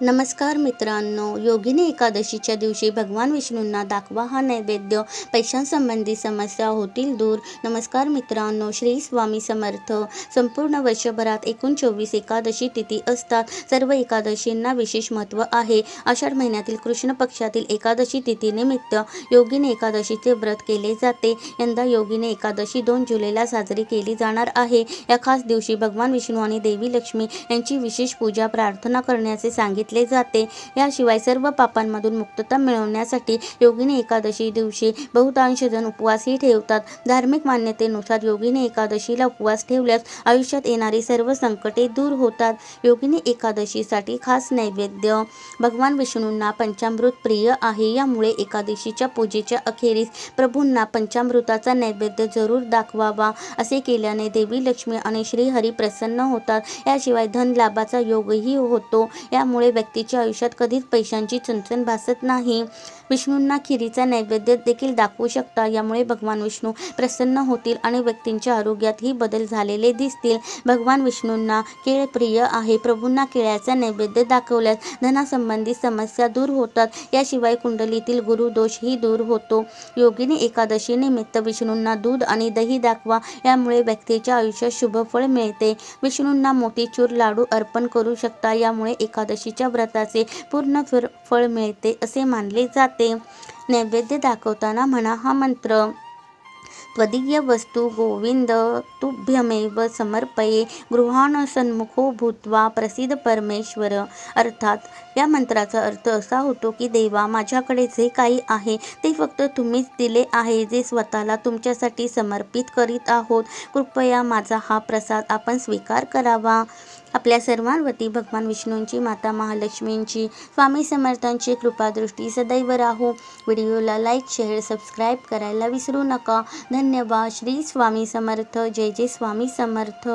नमस्कार मित्रांनो योगिनी एकादशीच्या दिवशी भगवान विष्णूंना दाखवा हा नैवेद्य. पैशांसंबंधी समस्या होतील दूर. नमस्कार मित्रांनो श्री स्वामी समर्थ. संपूर्ण वर्षभरात एकूण चोवीस एकादशी तिथी असतात. सर्व एकादशींना विशेष महत्त्व आहे. आषाढ महिन्यातील कृष्ण पक्षातील एकादशी तिथीनिमित्त योगिनी एकादशीचे व्रत केले जाते. यंदा योगिनी एकादशी दोन जुलैला साजरी केली जाणार आहे. या खास दिवशी भगवान विष्णू आणि देवी लक्ष्मी यांची विशेष पूजा प्रार्थना करण्याचे सांगितले जाते. याशिवाय सर्व पापांमधून मुक्तता मिळवण्यासाठी योगिनी एकादशी दिवशी बहुतांश जण उपवासही ठेवतात. धार्मिक मान्यतेनुसार योगिनी एकादशीला उपवास ठेवल्यास आयुष्यात येणारी सर्व संकटे दूर होतात. योगिनी एकादशीसाठी खास नैवेद्य भगवान विष्णूंना पंचामृत प्रिय आहे. यामुळे एकादशीच्या पूजेच्या अखेरीस प्रभूंना पंचामृताचा नैवेद्य जरूर दाखवावा असे केल्याने देवी लक्ष्मी आणि श्रीहरी प्रसन्न होतात. याशिवाय धन लाभाचा योगही होतो. यामुळे व्यक्तीच्या आयुष्यात कधीच पैशांची चणचण भासत नाही. विष्णूंना खिरीचा नैवेद्य देखील दाखवू शकता. यामुळे भगवान विष्णू प्रसन्न होतील आणि व्यक्तींच्या आरोग्यातही बदल झालेले दिसतील. भगवान विष्णूंना केळ प्रिय आहे. प्रभूंना केळ्याचा नैवेद्य दाखवल्यास धनासंबंधी समस्या दूर होतात. याशिवाय कुंडलीतील गुरुदोषही दूर होतो. योगिनी एकादशी निमित्त विष्णूंना दूध आणि दही दाखवा. यामुळे व्यक्तीच्या आयुष्यात शुभफळ मिळते. विष्णूंना मोतीचूर लाडू अर्पण करू शकता. यामुळे एकादशीच्या व्रताचे पूर्ण फळ मिळते असे मानले जाते. नैवेद्य दाखवताना म्हणा हा मंत्र त्वदीय वस्तू गोविंद तुभ्यमेव समर्पये गृहाण सन्मुखो भूत्वा प्रसिद्ध परमेश्वर. अर्थात या मंत्राचा अर्थ असा होतो की देवा माझ्याकडे जे काही आहे ते फक्त तुम्हीच दिले आहे जे स्वतःला तुमच्यासाठी समर्पित करीत आहोत. कृपया माझा हा प्रसाद आपण स्वीकार करावा. आपल्या सर्वांवरती भगवान विष्णूंची माता महालक्ष्मींची स्वामी समर्थांची कृपादृष्टी सदैव राहो. व्हिडिओला लाईक शेअर सबस्क्राईब करायला विसरू नका. धन्यवाद. श्री स्वामी समर्थ. जय जय स्वामी समर्थ.